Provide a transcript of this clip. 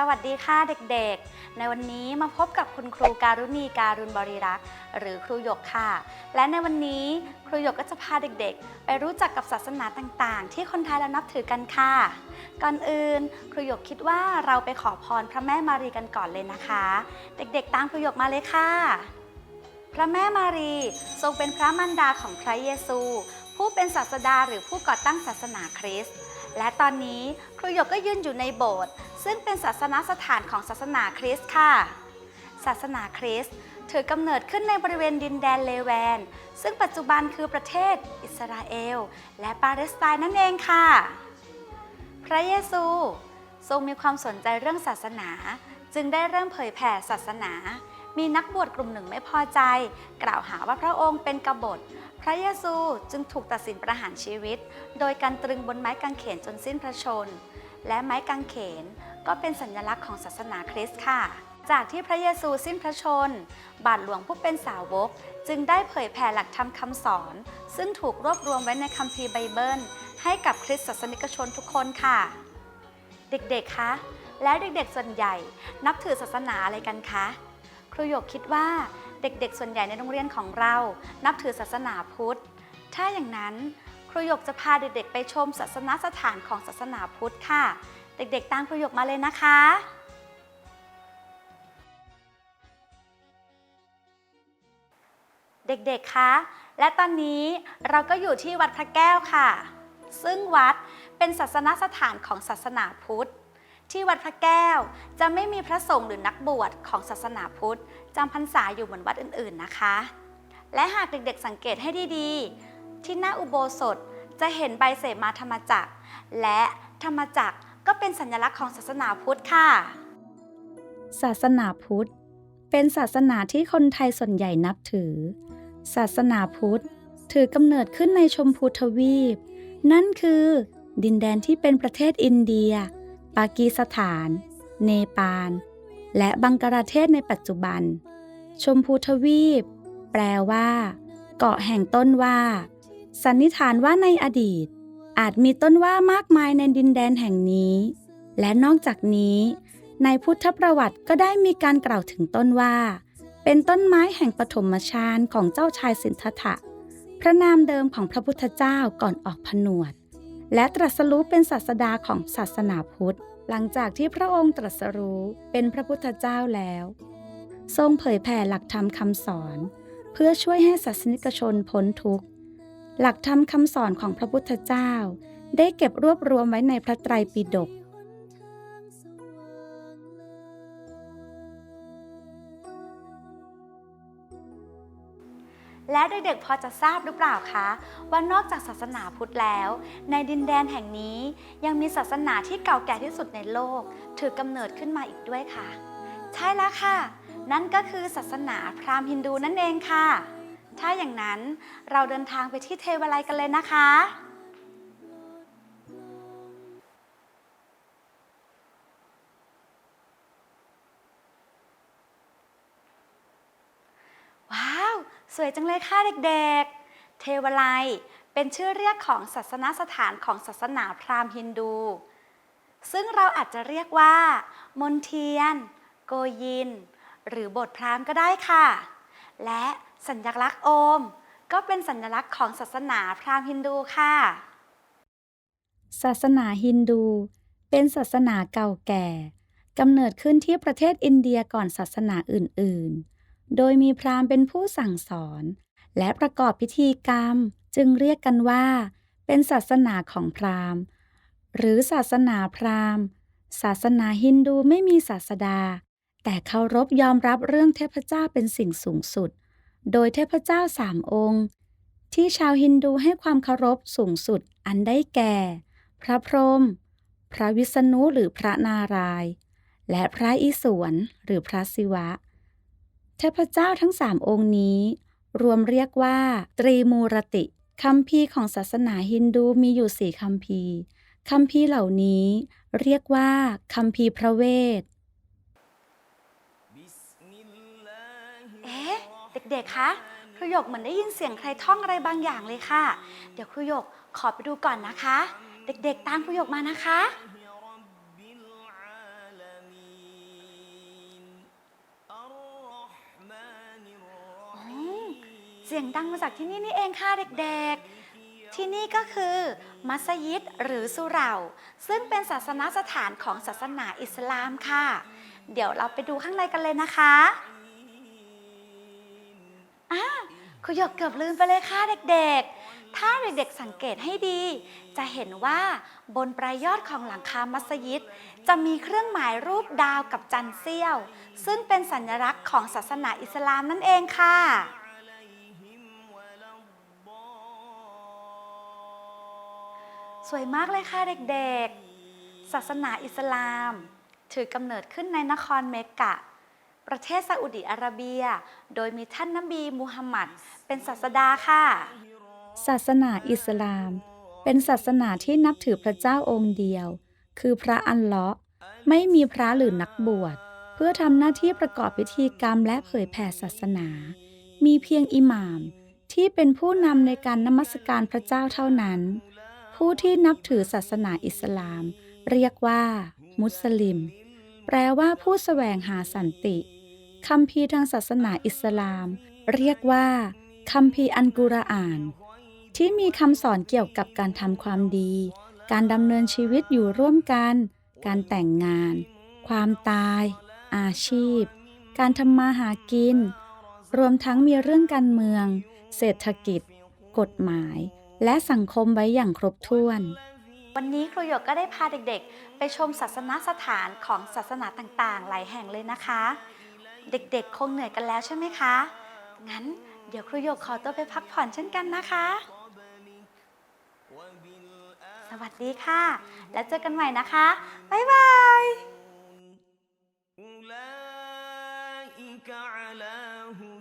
สวัสดีค่ะเด็กๆ ในวันนี้มาพบกับคุณครูการุณีการุณบริรักษ์ หรือครูหยกค่ะ และในวันนี้ครูหยกก็จะพาเด็กๆ ไปรู้จักกับศาสนาต่างๆ ที่คนไทยเรานับถือกันค่ะ ก่อนอื่นครูหยกคิดว่าเราไปขอพรพระแม่มารีกันก่อนเลยนะคะ เด็กๆ ตามครูหยกมาเลยค่ะ พระแม่มารีทรงเป็นพระมารดาของพระเยซู ผู้เป็นศาสดาหรือผู้ก่อตั้งศาสนาคริสต์และตอนนี้ครูหยกก็ยืนอยู่ในโบสถ์ ซึ่งเป็นศาสนสถานของศาสนาคริสต์ค่ะ ศาสนาคริสต์ถือกำเนิดขึ้นในบริเวณดินแดนเลแวน ซึ่งปัจจุบันคือประเทศ อิสราเอล และปาเลสไตน์นั่นเองค่ะ พระเยซูทรงมีความสนใจเรื่องศาสนา จึงได้เริ่มเผยแผ่ศาสนา มีนักบวชกลุ่มหนึ่งไม่พอใจ กล่าวหาว่าพระองค์เป็นกบฏ พระเยซูจึงถูกตัดสินประหารชีวิต โดยการตรึงบนไม้กางเขนจนสิ้นพระชน และไม้กางเขน ก็เป็นสัญลักษณ์ของศาสนาคริสต์ค่ะ จากที่พระเยซูสิ้นพระชน บาทหลวงผู้เป็นสาวก จึงได้เผยแผ่หลักธรรมคำสอน ซึ่งถูกรวบรวมไว้ในคัมภีร์ไบเบิล ให้กับคริสตศาสนิกชนทุกคนค่ะ เด็กๆ คะ แล้วเด็กๆ ส่วนใหญ่นับถือศาสนาอะไรกันคะ ครูหยกคิดว่าเด็กๆ ส่วนใหญ่ในโรงเรียนของเรา นับถือศาสนาพุทธ ถ้าอย่างนั้นครูหยกจะพาเด็กๆ ไปชมศาสนสถานของศาสนาพุทธค่ะ เด็กๆ ตามครูหยกมาเลยนะคะ เด็กๆ คะ และตอนนี้เราก็อยู่ที่วัดพระแก้วค่ะ ซึ่งวัดเป็นศาสนสถานของศาสนาพุทธ ที่วัดพระแก้วจะไม่มีพระสงฆ์หรือนักบวชของศาสนาพุทธจำพรรษาอยู่เหมือนวัดอื่นๆ นะคะ และหากเด็กๆ สังเกตให้ดีๆ ที่หน้าอุโบสถจะเห็นใบเสมาธรรมจักรและธรรมจักร ก็เป็นสัญลักษณ์ของศาสนาพุทธค่ะ ศาสนาพุทธ เป็นศาสนาที่คนไทยส่วนใหญ่นับถือ ศาสนาพุทธ ถือกำเนิดขึ้นในชมพูทวีป นั่นคือ ดินแดนที่เป็นประเทศอินเดีย ปากีสถาน เนปาล และบังกลาเทศในปัจจุบัน ชมพูทวีป แปลว่า เกาะแห่งต้นว่า สันนิษฐานว่าในอดีต อาจมีต้นว่ามากมายในดินแดนแห่งนี้ และนอกจากนี้ ในพุทธประวัติก็ได้มีการกล่าวถึงต้นว่า เป็นต้นไม้แห่งปฐมฌานของเจ้าชายสิทธัตถะ พระนามเดิมของพระพุทธเจ้าก่อนออกผนวด และตรัสรู้เป็นศาสดาของศาสนาพุทธ หลังจากที่พระองค์ตรัสรู้เป็นพระพุทธเจ้าแล้ว ทรงเผยแผ่หลักธรรมคำสอน เพื่อช่วยให้ศาสนิกชนพ้นทุกข์ หลักธรรมคำสอนของพระพุทธเจ้า ได้เก็บรวบรวมไว้ในพระไตรปิฎกและเด็กๆพอจะทราบหรือเปล่าคะ ว่านอกจากศาสนาพุทธแล้ว ในดินแดนแห่งนี้ยังมีศาสนาที่เก่าแก่ที่สุดในโลก ถือกำเนิดขึ้นมาอีกด้วยค่ะ ใช่แล้วค่ะ นั่นก็คือศาสนาพราหมณ์ฮินดูนั่นเองค่ะ ถ้าอย่างนั้นเราเดินทางไปที่เทวาลัยกันเลยนะคะ ว้าว สวยจังเลยค่ะเด็กๆ เทวาลัยเป็นชื่อเรียกของศาสนสถานของศาสนาพราหมณ์ฮินดู ซึ่งเราอาจจะเรียกว่า มนเทียน โกยิน หรือบทพราหมณ์ก็ได้ค่ะ และ สัญลักษณ์โอม ก็เป็นสัญลักษณ์ของศาสนาพราหมณ์ฮินดูค่ะ ศาสนาฮินดู เป็นศาสนาเก่าแก่กำเนิดขึ้นที่ประเทศอินเดียก่อนศาสนาอื่น ๆ โดยมีพราหมณ์เป็นผู้สั่งสอน และประกอบพิธีกรรม จึงเรียกกันว่า เป็นศาสนาของพราหมณ์ หรือศาสนาพราหมณ์ ศาสนาฮินดูไม่มีศาสดา แต่เคารพยอมรับเรื่องเทพเจ้าเป็นสิ่งสูงสุด โดยเทพเจ้าสามองค์ ที่ชาวฮินดูให้ความเคารพสูงสุดอันได้แก่ พระพรหมพระวิษณุหรือพระนารายณ์และพระอิศวรหรือพระศิวะ เทพเจ้าทั้งสามองค์นี้ รวมเรียกว่า ตรีมูรติคัมภีของศาสนาฮินดูมีอยู่สี่คัมภีคัมภีเหล่านี้เรียกว่าคัมภีพระเวท เด็กๆ คะ ครูหยกเหมือนได้ยินเสียงใครท่องอะไรบางอย่างเลยค่ะ เดี๋ยวครูหยกขอไปดูก่อนนะคะ เด็กๆ ตามครูหยกมานะคะ เสียงดังมาจากที่นี่นี่เองค่ะเด็กๆ ที่นี่ก็คือ มัสยิดหรือสุเหร่า ซึ่งเป็นศาสนสถานของศาสนาอิสลามค่ะ เดี๋ยวเราไปดูข้างในกันเลยนะคะ รูหยกเกือบลืมไปเลยค่ะเด็กๆ ถ้าเด็กๆสังเกตให้ดี จะเห็นว่าบนปลายยอดของหลังคามัสยิด จะมีเครื่องหมายรูปดาวกับจันเสี้ยว ซึ่งเป็นสัญลักษณ์ของศาสนาอิสลามนั่นเองค่ะ สวยมากเลยค่ะเด็กๆ ศาสนาอิสลาม ถือกำเนิดขึ้นในนครเมกะ ประเทศซาอุดิอาระเบีย โดยมีท่านนบีมูฮัมหมัด เป็นศาสดาค่ะ ศาสนาอิสลาม เป็นศาสนาที่นับถือพระเจ้าองค์เดียว คือพระอัลเลาะห์ไม่มีพระหรือนักบวช เพื่อทำหน้าที่ประกอบพิธีกรรมและเผยแผ่ศาสนา มีเพียงอิหม่าม ที่เป็นผู้นำในการนมัสการพระเจ้าเท่านั้น ผู้ที่นับถือศาสนาอิสลาม เรียกว่า มุสลิม แปลว่าผู้แสวงหาสันติ คัมภีร์ทางศาสนาอิสลาม เรียกว่าคัมภีร์อันกุรอาน ที่มีคำสอนเกี่ยวกับการทำความดี การดำเนินชีวิตอยู่ร่วมกัน การแต่งงาน ความตาย อาชีพ การทำมาหากิน รวมทั้งมีเรื่องการเมือง เศรษฐกิจ กฎหมาย และสังคมไว้อย่างครบถ้วนวันนี้ครูหยกก็ได้พาเด็กๆ ไปชมศาสนสถานของศาสนาต่างๆ หลายแห่งเลยนะคะ เด็กๆ คงเหนื่อยกันแล้วใช่ไหมคะ งั้นเดี๋ยวครูหยกขอตัวไปพักผ่อนเช่นกันนะคะ สวัสดีค่ะ แล้วเจอกันใหม่นะคะ บ๊ายบาย أولئك على هدى